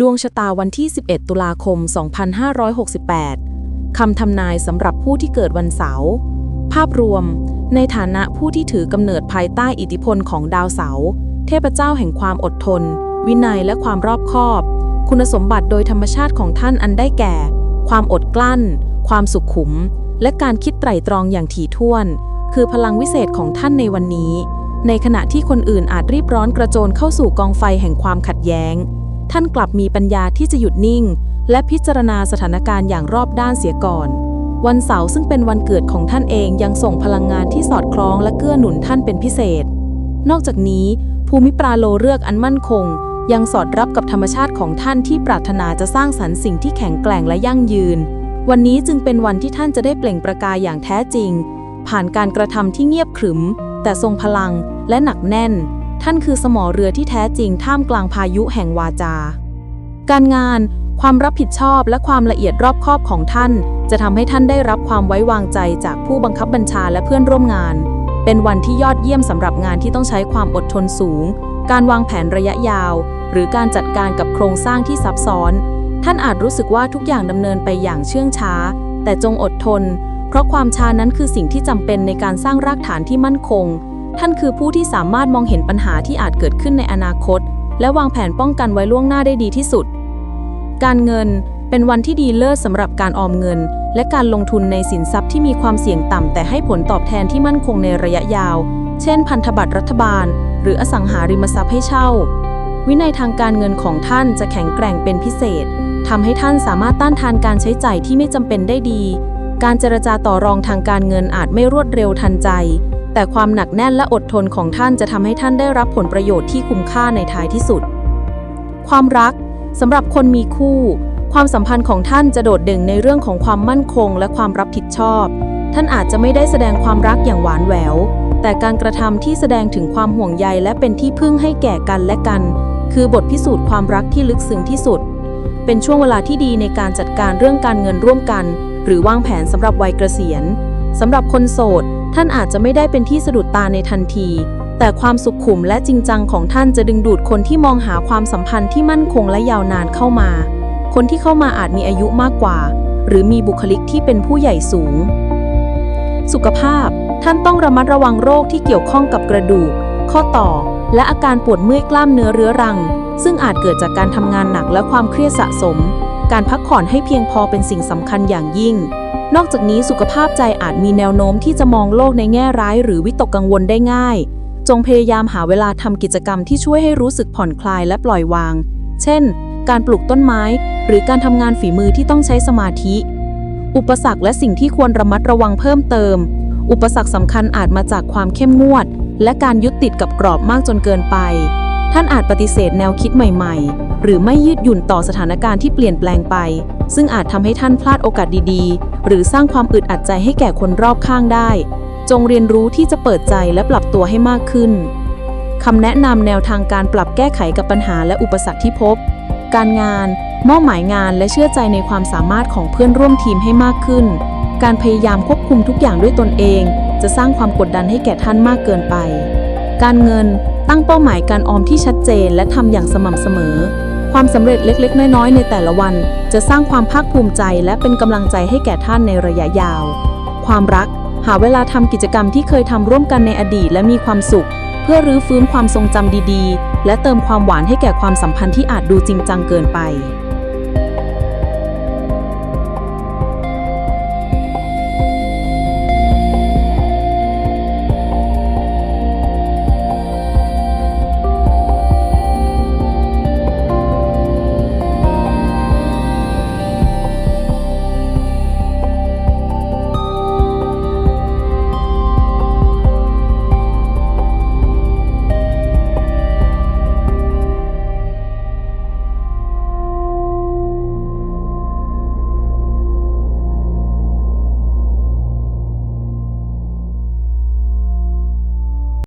ดวงชะตาวันที่ 11 ตุลาคม 2568 คำทำนายสำหรับผู้ที่เกิดวันเสาร์ ภาพรวม ในฐานะผู้ที่ถือกำเนิดภายใต้อิทธิพลของดาวเสาร์ เทพเจ้าแห่งความอดทน วินัยและความรอบคอบ คุณสมบัติโดยธรรมชาติของท่านอันได้แก่ ความอดกลั้น ความสุขุม และการคิดไตร่ตรองอย่างถี่ถ้วน คือพลังวิเศษของท่านในวันนี้ ในขณะที่คนอื่นอาจรีบร้อนกระโจนเข้าสู่กองไฟแห่งความขัดแย้ง ท่านกลับมีปัญญาที่จะหยุดนิ่ง และพิจารณาสถานการณ์อย่างรอบด้านเสียก่อน วันเสาร์ซึ่งเป็นวันเกิดของท่านเองยังส่งพลังงานที่สอดคล้องและเกื้อหนุนท่านเป็นพิเศษ นอกจากนี้ ภูมิปราโลเลือกอันมั่นคง ยังสอดรับกับธรรมชาติของท่านที่ปรารถนาจะสร้างสรรค์สิ่งที่แข็งแกร่งและยั่งยืน วันนี้จึงเป็นวันที่ท่านจะได้เปล่งประกายอย่างแท้จริง ผ่านการกระทำที่เงียบขรึม แต่ทรงพลังและหนักแน่น ท่านคือสมอเรือที่แท้จริงท่ามกลางพายุแห่งวาจา การงาน ความรับผิดชอบและความละเอียดรอบคอบของท่าน จะทำให้ท่านได้รับความไว้วางใจจากผู้บังคับบัญชาและเพื่อนร่วมงาน เป็นวันที่ยอดเยี่ยมสำหรับงานที่ต้องใช้ความอดทนสูง การวางแผนระยะยาว หรือการจัดการกับโครงสร้างที่ซับซ้อน ท่านอาจรู้สึกว่าทุกอย่างดำเนินไปอย่างเชื่องช้า แต่จงอดทน เพราะความช้านั้นคือสิ่งที่จำเป็นในการสร้างรากฐานที่มั่นคง ท่านคือผู้ที่สามารถมองเห็นปัญหาที่อาจเกิดขึ้นในอนาคต และวางแผนป้องกันไว้ล่วงหน้าได้ดีที่สุด การเงินเป็นวันที่ดีเลิศสำหรับการออมเงิน และการลงทุนในสินทรัพย์ที่มีความเสี่ยงต่ำแต่ให้ผลตอบแทนที่มั่นคงในระยะยาว เช่น พันธบัตรรัฐบาล หรืออสังหาริมทรัพย์ให้เช่า วินัยทางการเงินของท่านจะแข็งแกร่งเป็นพิเศษทำให้ท่านสามารถต้านทานการใช้จ่ายที่ไม่จำเป็นได้ดี การเจรจาต่อรองทางการเงินอาจไม่รวดเร็วทันใจ แต่ความหนักแน่นและอดทนของท่านจะทำให้ท่านได้รับผลประโยชน์ที่คุ้มค่าในท้ายที่สุด ความรักสำหรับคนมีคู่ ความสัมพันธ์ของท่านจะโดดเด่นในเรื่องของความมั่นคง และความรับผิดชอบ ท่านอาจจะไม่ได้แสดงความรักอย่างหวานแหวว แต่การกระทำที่แสดงถึงความห่วงใยและเป็นที่พึ่งให้แก่กันและกัน คือบทพิสูจน์ความรักที่ลึกซึ้งที่สุด เป็นช่วงเวลาที่ดีในการจัดการเรื่องการเงินร่วมกัน หรือวางแผนสำหรับวัยเกษียณสำหรับคนโสด ท่านอาจจะไม่ได้เป็นที่สะดุดตาในทันที แต่ความสุขขุมและจริงจังของท่านจะดึงดูดคนที่มองหาความสัมพันธ์ที่มั่นคงและยาวนานเข้ามา คนที่เข้ามาอาจมีอายุมากกว่า หรือมีบุคลิกที่เป็นผู้ใหญ่สูง สุขภาพ ท่านต้องระมัดระวังโรคที่เกี่ยวข้องกับกระดูก ข้อต่อ และอาการปวดเมื่อยกล้ามเนื้อเรื้อรัง ซึ่งอาจเกิดจากการทำงานหนักและความเครียดสะสม การพักผ่อนให้เพียงพอเป็นสิ่งสำคัญอย่างยิ่ง นอกจากนี้สุขภาพใจอาจมีแนวโน้มที่จะมองโลกในแง่ร้ายหรือวิตกกังวลได้ง่าย จงพยายามหาเวลาทำกิจกรรมที่ช่วยให้รู้สึกผ่อนคลายและปล่อยวาง เช่น การปลูกต้นไม้ หรือการทำงานฝีมือที่ต้องใช้สมาธิ อุปสรรคและสิ่งที่ควรระมัดระวังเพิ่มเติม อุปสรรคสำคัญอาจมาจากความเข้มงวด และการยึดติดกับกรอบมากจนเกินไป ท่านอาจปฏิเสธแนวคิดใหม่ ๆ หรือไม่ยืดหยุ่นต่อสถานการณ์ที่เปลี่ยนแปลงไป ซึ่งอาจทำให้ท่านพลาดโอกาสดีๆ หรือสร้างความอึดอัดใจให้แก่คนรอบข้างได้ จงเรียนรู้ที่จะเปิดใจและปรับตัวให้มากขึ้นคำแนะนำแนวทางการปรับแก้ไขกับปัญหาและอุปสรรคที่พบ การงาน มอบหมายงานและเชื่อใจในความสามารถของเพื่อนร่วมทีมให้มากขึ้น การพยายามควบคุมทุกอย่างด้วยตนเอง จะสร้างความกดดันให้แก่ท่านมากเกินไป การเงิน ตั้งเป้าหมายการออมที่ชัดเจนและทำอย่างสม่ำเสมอ ความสำเร็จเล็ก ๆ น้อย ๆ ในแต่ละวัน จะสร้างความภาคภูมิใจและเป็นกำลังใจให้แก่ท่านในระยะยาว ความรัก หาเวลาทำกิจกรรมที่เคยทำร่วมกันในอดีตและมีความสุข เพื่อรื้อฟื้นความทรงจำดีๆ และเติมความหวานให้แก่ความสัมพันธ์ที่อาจดูจริงจังเกินไป